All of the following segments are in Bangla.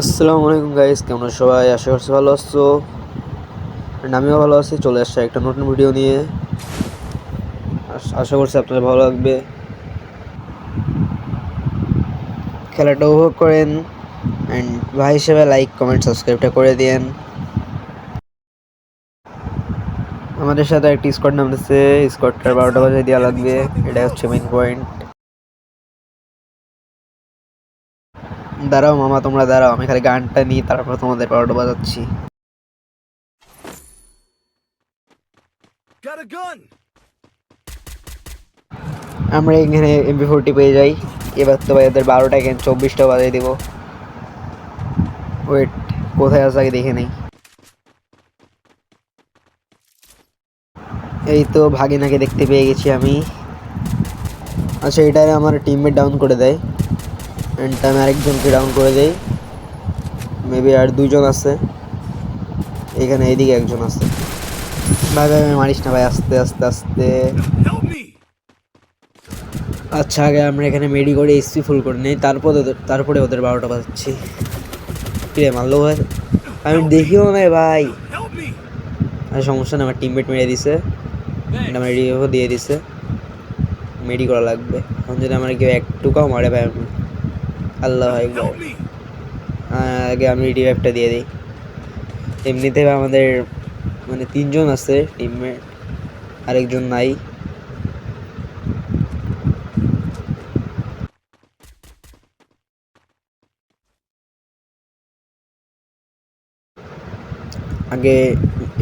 আসসালামু আলাইকুম গাইস কেমন আছো সবাই? আশা করছি ভালো আছো। আমিও ভালো আছি, চলে আসছে একটা নতুন ভিডিও নিয়ে। আশা করছি আপনাদের ভালো লাগবে। খেলাটা উপভোগ করেন। অ্যান্ড ভাই হিসেবে লাইক কমেন্ট সাবস্ক্রাইবটা করে দিন আমাদের সাথে একটি স্কোয়াড নামতেছে। স্কোয়াডটার বারোটা বাজে দেওয়া লাগবে। এটা হচ্ছে মেইন পয়েন্ট দাঁড়াও মামা তোমরা দাঁড়াও আমি খালি গানটা নিই তারপর তোমাদের বারোটা বাজাচ্ছি! আমরা এখানে এমবি ফোরটি পেয়ে যাই। এবার তো ভাই ওদের বারোটা কেন চব্বিশটা বাজিয়ে দেবো। ওয়েট কোথায় আছে আগে দেখে নেই। এই তো ভাগিনাকে দেখতে পেয়ে গেছি আমি। আচ্ছা এটাই আমার টিমমেট ডাউন করে দেয়। অ্যান্ড আমি আরেকজনকে ডাউন করে দেই। মেবি আর দুজন আছে। এখানে এইদিকে একজন আছে। ভাই ভাই মারিস না ভাই, আস্তে আস্তে আস্তে। আচ্ছা আগে আমরা এখানে মেডি করে এসপি ফুল করে নিই। তারপর তারপরে ওদের বারোটা বাজছি কিরে মারলো ভাই? আমি দেখিও না ভাই। আর, সমস্যা না আমার টিমমেট মেরে দিছে। আমার রিভিউ দিয়ে দিছে। মেডি করা লাগবে। এখন যদি আমার কেউ একটুকাও মারে ভাই আমি আল্লাহ ভাই একবার আগে আমি রিভাইভটা দিয়ে দিই। এমনিতে আমাদের মানে তিনজন আছে টিমমেট আরেকজন নাই। আগে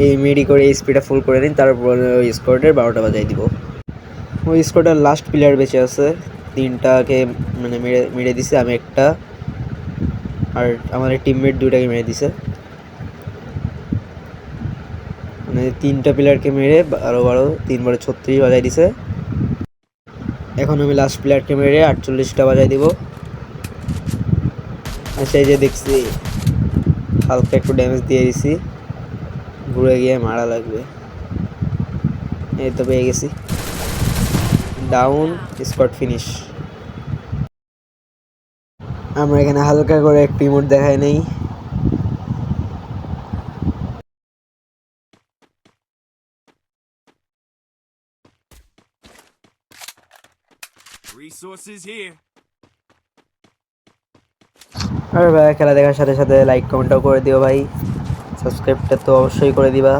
এই মেডি করে স্পিডটা ফুল করে নিন তারপর ওই স্কোয়াডের বারোটা বাজাই দিব। ওই স্কোয়াডের লাস্ট প্লেয়ার বেঁচে আছে তিনটাকে মানে মেরে মেরে দিছে, আমি একটা। আর আমাদের টিমমেট দুইটাকে মেরে দিছে। মানে তিনটা প্লেয়ারকে মেরে বারো বারো, তিন বারো ছত্রিশ বাজাই দিছে। এখন আমি লাস্ট প্লেয়ারকে মেরে আটচল্লিশটা বাজাই দিব। সেই যে দেখছি, হালকা একটু ড্যামেজ দিয়ে দিছি। ঘুরে গিয়ে মারা লাগবে। এই তো পেয়ে গেছি। ডাউন স্কট ফিনিশ আমরা এখানে হালকা করে একটু ইমোট দেখাই নেই। আর ভাই খেলা দেখার সাথে সাথে লাইক কমেন্টও করে দিও ভাই। সাবস্ক্রাইবটা তো অবশ্যই করে দিবা।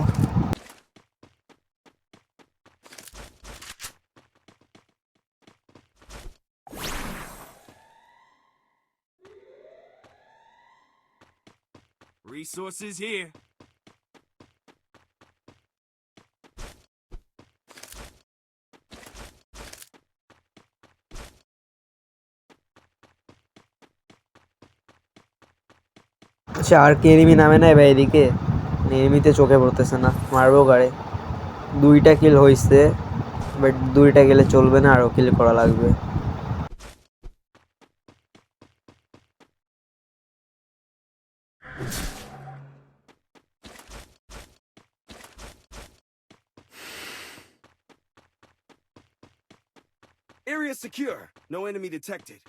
Resources here. আচ্ছা আর কি এনিমি নামে নাই ভাই এদিকে? এনিমিতে চোখে পড়তেছে না, মারবো গাড়ে দুইটা কিল হয়েছে বাট দুইটা গেলে চলবে না আরও কিল করা লাগবে। Area secure. No enemy detected.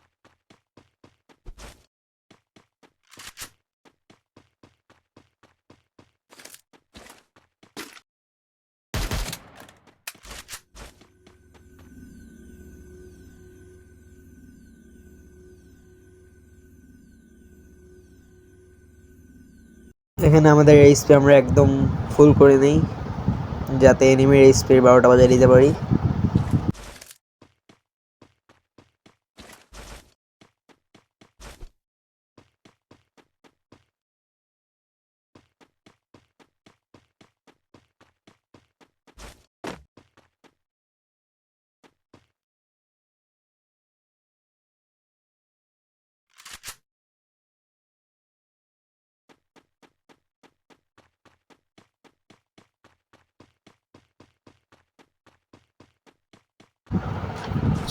এখানে আমাদের এইচপি আমরা একদম ফুল করে নিই, যাতে এনিমির এইচপির বারোটা বাজায় নিতে পারি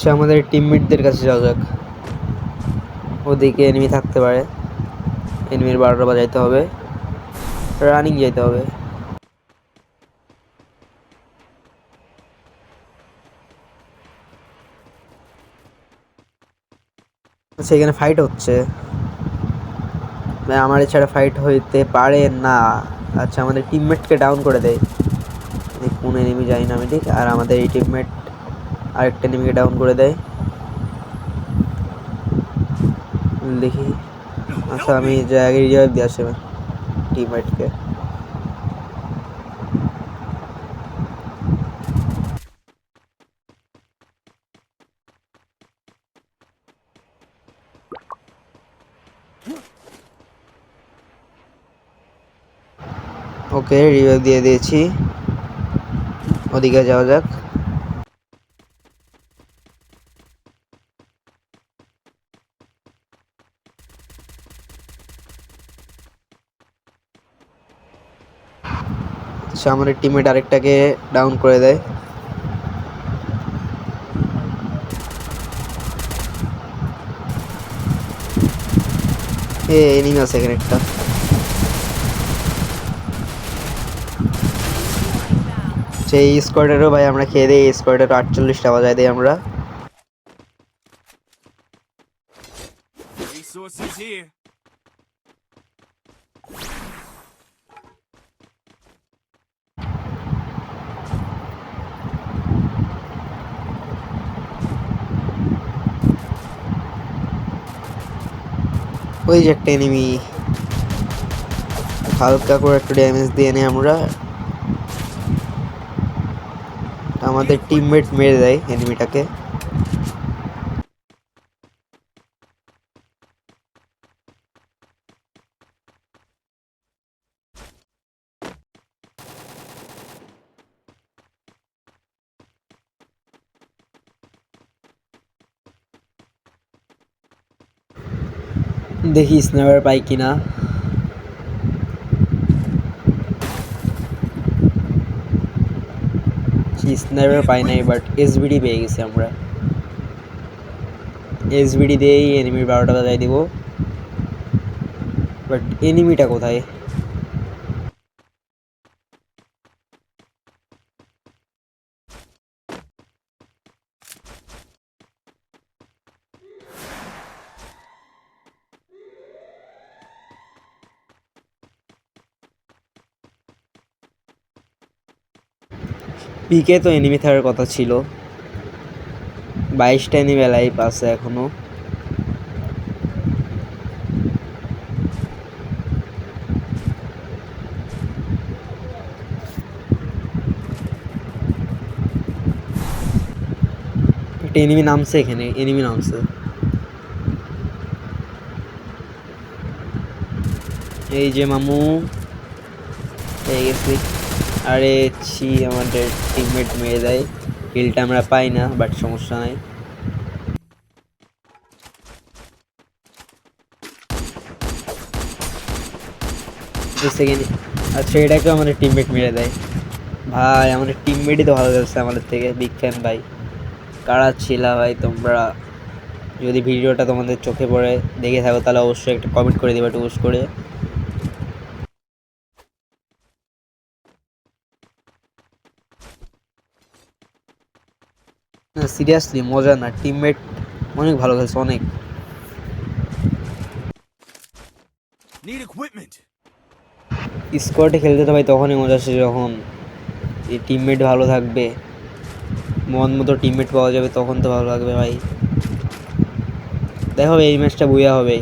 সে আমাদের টিমমেটদের কাছে যাওয়া যাক। ওদিকে এনিমি থাকতে পারে। এনিমির বারোটা বাজাইতে হবে। রানিং যেতে হবে। সেখানে ফাইট হচ্ছে। আমার এছাড়া ফাইট হইতে পারে না। আচ্ছা আমাদের টিমমেটকে ডাউন করে দেয় কোন এনিমি জানি না আমি ঠিক আর আমাদের এই টিমমেট আরেকটা এনিমিকে ডাউন করে দেয়। দেখি। আচ্ছা আমি আগে রিজার্ভ দিয়ে আসে টিমমেটকে ওকে রিভাইভ দিয়ে দিয়েছি। ওদিকে যাওয়া যাক। আচ্ছা আমাদের টিমের আরেকটাকে ডাউন করে দেয়। এ এনিমি আছে এখানে একটা। সেই স্কোয়াডেরও ভাই আমরা খেয়ে দিই স্কোয়াডেরও আটচল্লিশটা বাজায় দিই আমরা Resources here. ওই যে একটা এনিমি হালকা করে একটু ড্যামেজ দিয়ে নিই আমরা। আমাদের টিমমেট মেরে দেয় এনিমিটাকে দেখি স্ন্যাপার পাই কিনা। স্ন্যাপার পাই নাই বাট এসবিডি পেয়ে গেছি আমরা। এসবিডি দিয়েই এনিমির বারোটা বাজায় দিব। বাট এনিমিটা কোথায়? পিকে তো এনিমি থাকার কথা ছিল। বাইশটা এনিমি লাইভ আছে এখনও। একটা এনিমি নামছে এখানে এনিমি নামছে। এই যে মামু পেয়ে গেছি আরে ছি, আমাদের টিমমেট মেরে দেয়। কিলটা আমরা পাই না বাট সমস্যা নাই। সেকেন্ড আচ্ছা এটাকেও আমাদের টিমমেট মেরে দেয়। ভাই, আমাদের টিমমেটই তো ভালো খেলছে আমাদের থেকে বিগ ফ্যান ভাই। কারা ছিলা ভাই তোমরা? যদি ভিডিওটা তোমাদের চোখে পড়ে, দেখে থাকো, তাহলে অবশ্যই একটা কমেন্ট করে দিবা টুস করে। না সিরিয়াসলি মজা না টিমমেট অনেক ভালো খেলছে অনেক. স্কোয়াডে খেলতে তো ভাই তখনই মজা আসে যখন এই টিমমেট ভালো থাকবে মন মতো টিমমেট পাওয়া যাবে তখন তো ভালো লাগবে ভাই। দেখো এই ম্যাচটা বুয়া হবে।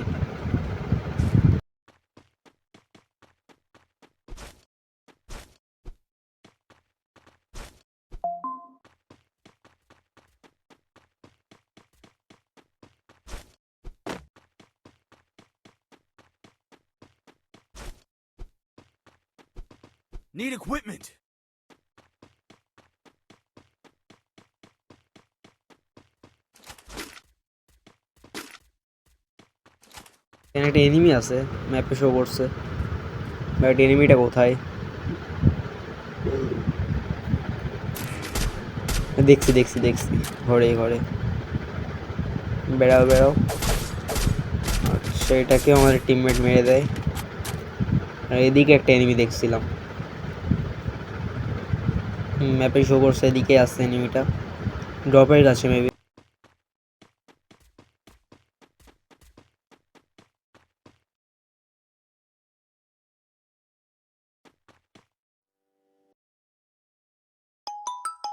Need equipment. এখানে একটা এনিমি আছে ম্যাপে শো করছে। বাট এনিমিটা কোথায়? দেখছি দেখছি দেখছি। ঘরে ঘরে। বেড়াও বেড়াও। আচ্ছা আমাদের টিমমেট মেরে দেয়। আর এদিকে একটা এনিমি দেখছিলাম। ম্যাপে শো করছে, এদিকে আছে এনিমিটা ড্রপের আছে মেবি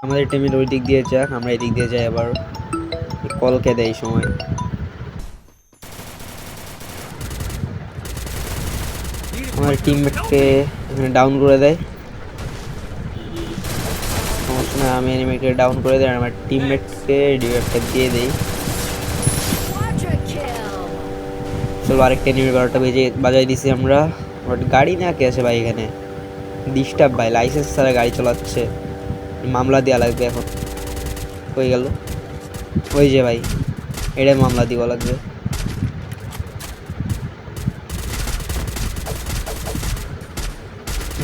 আমাদের টিমের ওই দিক দিয়ে যাক, আমরা এই দিক দিয়ে যাই আবার কলকে দেয় সময়। আমার টিমকে এখানে ডাউন করে দেয়। আমি এনিমিকে ডাউন করে আর আমার টিমমেটকে রিভাইভটা দিয়ে দেই. চলো আরেকটা এনিমির বারোটা বেজে বাজাই দিছি আমরা। বাট গাড়ি না কে আছে ভাই এখানে? ডিস্টার্ব ভাই লাইসেন্স ছাড়া গাড়ি চালাচ্ছে। মামলা দেওয়া লাগবে এখন। হয়ে গেল। ওই যে ভাই, এটাই মামলা দেওয়া লাগবে।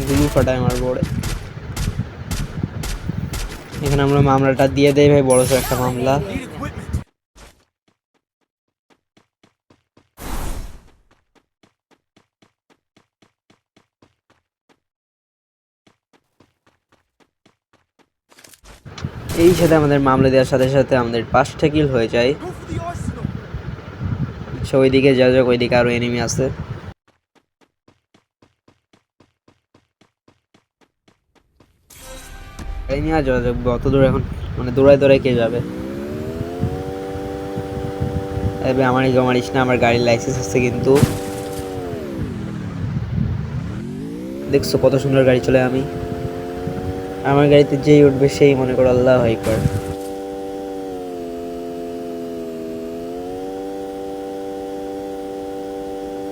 গুলু ফাটায় আমার বোর্ডে এখানে আমরা মামলাটা দিয়ে দেই ভাই, বড় একটা মামলা এই সাথে আমাদের মামলা দেওয়ার সাথে সাথে আমাদের পাঁচটা কিল হয়ে যায়. সো ওইদিকে যা যাক ওইদিকে আরও এনিমি আছে এই নিয়ে যাওয়া যাক অত দূর এখন মানে দৌড়ায় দৌড়ায় কে যাবে? তবে আমারই জমারিস না, আমার গাড়ির লাইসেন্স আছে কিন্তু। দেখছ কত সুন্দর গাড়ি চলে আমি। আমার গাড়িতে যেই উঠবে সেই মনে করো আল্লাহ হাইপার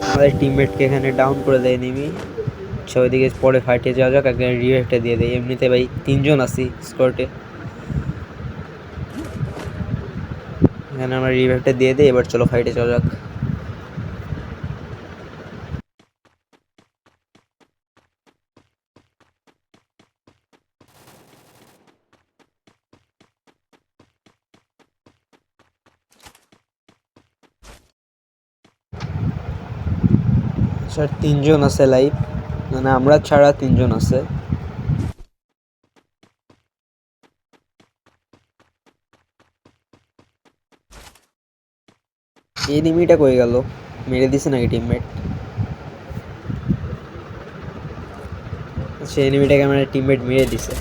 আমাদের টিমমেটকে এখানে ডাউন করে দেয় নিমি। আচ্ছা ওইদিকে পরে ফাইটে যাওয়া যাক আগে রিভেটটা দিয়ে দেয় এমনিতে ভাই তিনজন আছি স্কোয়াডে এখানে আমরা রিভেটটা দিয়ে দিই, এবার চলো ফাইটে যাওয়া যাক। স্যার তিনজন আছে লাইভ মানে আমরা ছাড়া তিনজন আছে। এনিমিটা কই গেল? মেরে দিছে নাকি টিমমেট আচ্ছা এনিমিটাকে আমার টিমমেট মেরে দিছে।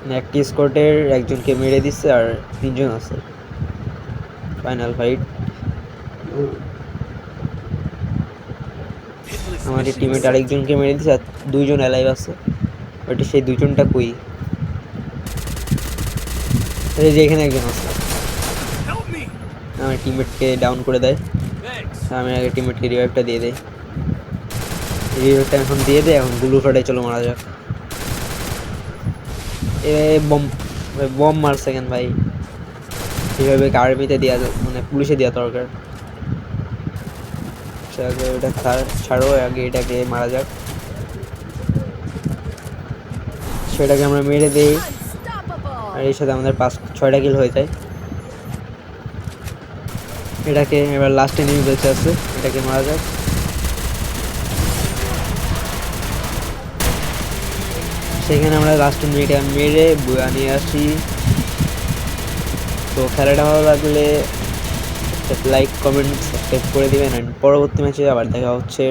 মানে একটি স্কোয়াডের একজনকে মেরে দিছে আর তিনজন আছে। ফাইনাল ফাইট আমাদের টিমমেট আরেকজনকে মেরে দিছে আর দুইজন অ্যালাইভ আছে। ওইটা সেই দুজনটা কই? এই যে এখানে একজন আছে. আমার টিমমেটকে ডাউন করে দেয়। আমি আগে টিমমেটকে রিভাইভটা দিয়ে দেয় রিভাইভটা এখন দিয়ে দেয় এখন ব্লু ফাটাই চলো মারা যাক। এ বম বম মারছে কেন ভাই? এইভাবে আর্মিতে দেওয়া মানে পুলিশে দেওয়া দরকার। আচ্ছা, আগে ওটা ছাড়- আগে এটাকে মারা যাক। সেটাকে আমরা মেরে দেই। আর এর সাথে আমাদের পাঁচ ছয়টা কিল হয়ে যায়। এটাকে এবার লাস্ট এনিমি বেঁচে আছে এটাকে মারা যাক। সেখানে আমরা লাস্ট এনিমিটা মেরে নিয়ে আসি। তো খেলাটা ভালো লাগলে লাইক কমেন্ট সাবস্ক্রাইব করে দিবেন অ্যান্ড পরবর্তী ম্যাচে আবার দেখা হচ্ছে